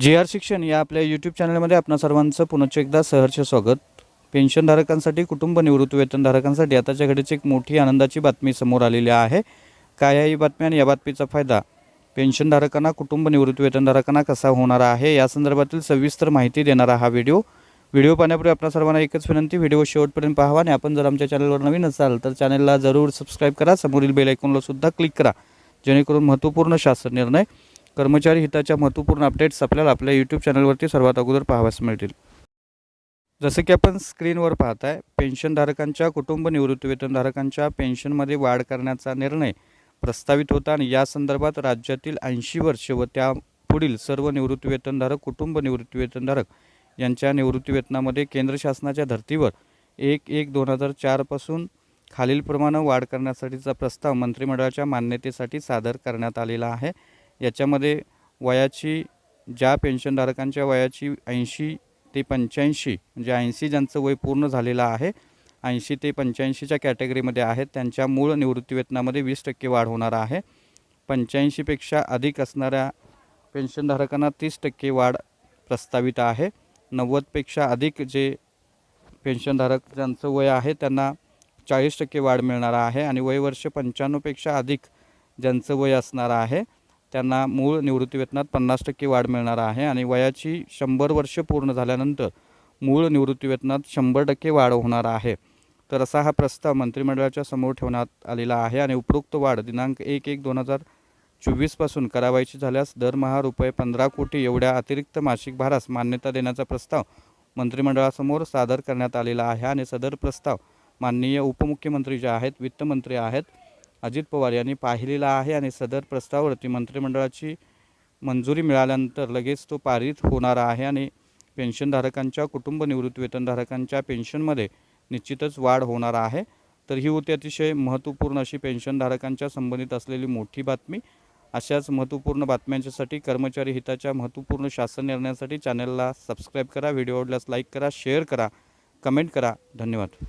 जे आर शिक्षण या आपल्या यूट्यूब चॅनलमध्ये आपणा सर्वांचं पुनश्च एकदा सहर्ष स्वागत. पेन्शनधारकांसाठी कुटुंब निवृत्ती वेतनधारकांसाठी आताच्या घडीची एक मोठी आनंदाची बातमी समोर आलेली आहे. काय आहे ही बातमी आणि या बातमीचा फायदा? पेन्शनधारकांना कुटुंब निवृत्ती वेतनधारकांना कसा होणार आहे? या संदर्भातील सविस्तर माहिती देणारा हा व्हिडिओ. व्हिडिओ पाहण्यापूर्वी आपल्या सर्वांना एकच विनंती व्हिडिओ शेवटपर्यंत पाहावा आणि आपण जर आमच्या चॅनलवर नवीन असाल तर चॅनलला जरूर सबस्क्राईब करा. समोरील बेल आयकॉनला सुद्धा क्लिक करा. जेणेकरून महत्त्वपूर्ण शासन निर्णय कर्मचारी हिताच्या महत्त्वपूर्ण अपडेट्स आपल्याला आपल्या यूट्यूब चॅनलवरती सर्वात अगोदर पाहाव्यास मिळतील. जसं की आपण स्क्रीनवर पाहताय पेन्शनधारकांच्या कुटुंब निवृत्तीवेतनधारकांच्या पेन्शनमध्ये वाढ करण्याचा निर्णय प्रस्तावित होता आणि या संदर्भात राज्यातील ऐंशी वर्ष व त्या पुढील सर्व निवृत्तीवेतनधारक कुटुंब निवृत्तीवेतनधारक यांच्या निवृत्तीवेतनामध्ये केंद्र शासनाच्या धर्तीवर एक एक दोन हजार चारपासून खालीलप्रमाणे वाढ करण्यासाठीचा प्रस्ताव मंत्रिमंडळाच्या मान्यतेसाठी सादर करण्यात आलेला आहे. याच्यामध्ये वयाची ज्या पेन्शनधारकांच्या वयाची ऐंशी ते पंच्याऐंशी म्हणजे ऐंशी ज्यांचं वय पूर्ण झालेलं आहे ऐंशी ते पंच्याऐंशीच्या कॅटेगरीमध्ये आहेत त्यांच्या मूळ निवृत्तीवेतनामध्ये वीस टक्के वाढ होणार आहे. पंच्याऐंशीपेक्षा अधिक असणाऱ्या पेन्शनधारकांना तीस टक्के वाढ प्रस्तावित आहे. नव्वदपेक्षा अधिक जे पेन्शनधारक ज्यांचं वय आहे त्यांना चाळीस टक्के वाढ मिळणार आहे आणि वयवर्ष पंच्याण्णवपेक्षा अधिक ज्यांचं वय असणार आहे. त्यांना मूळ निवृत्तीवेतनात पन्नास टक्के वाढ मिळणार आहे आणि वयाची शंभर वर्ष पूर्ण झाल्यानंतर मूळ निवृत्तीवेतनात शंभर टक्के वाढ होणार आहे. तर असा हा प्रस्ताव मंत्रिमंडळाच्या समोर ठेवण्यात आलेला आहे आणि उपरोक्त वाढ दिनांक एक एक दोन हजार चोवीसपासून करावायची झाल्यास दरमहा रुपये पंधरा कोटी एवढ्या अतिरिक्त मासिक भारास मान्यता देण्याचा प्रस्ताव मंत्रिमंडळासमोर सादर करण्यात आलेला आहे आणि सदर प्रस्ताव माननीय उपमुख्यमंत्री जे आहेत वित्तमंत्री आहेत अजित पवार यांनी पाहिलेला आहे आणि सदर प्रस्तावावरती मंत्रिमंडळाची मंजुरी मिळाल्यानंतर लगेच तो पारित होणार आहे आणि पेन्शनधारकांच्या कुटुंब निवृत्ती वेतनधारकांच्या पेन्शनमध्ये निश्चितच वाढ होणार आहे. तर ही होती अतिशय महत्त्वपूर्ण अशी पेन्शनधारकांच्या संबंधित असलेली मोठी बातमी. अशाच महत्त्वपूर्ण बातम्यांच्यासाठी कर्मचारी हिताच्या महत्त्वपूर्ण शासन निर्णयासाठी चॅनलला सबस्क्राईब करा व्हिडिओ आवडल्यास लाईक करा शेअर करा कमेंट करा. धन्यवाद.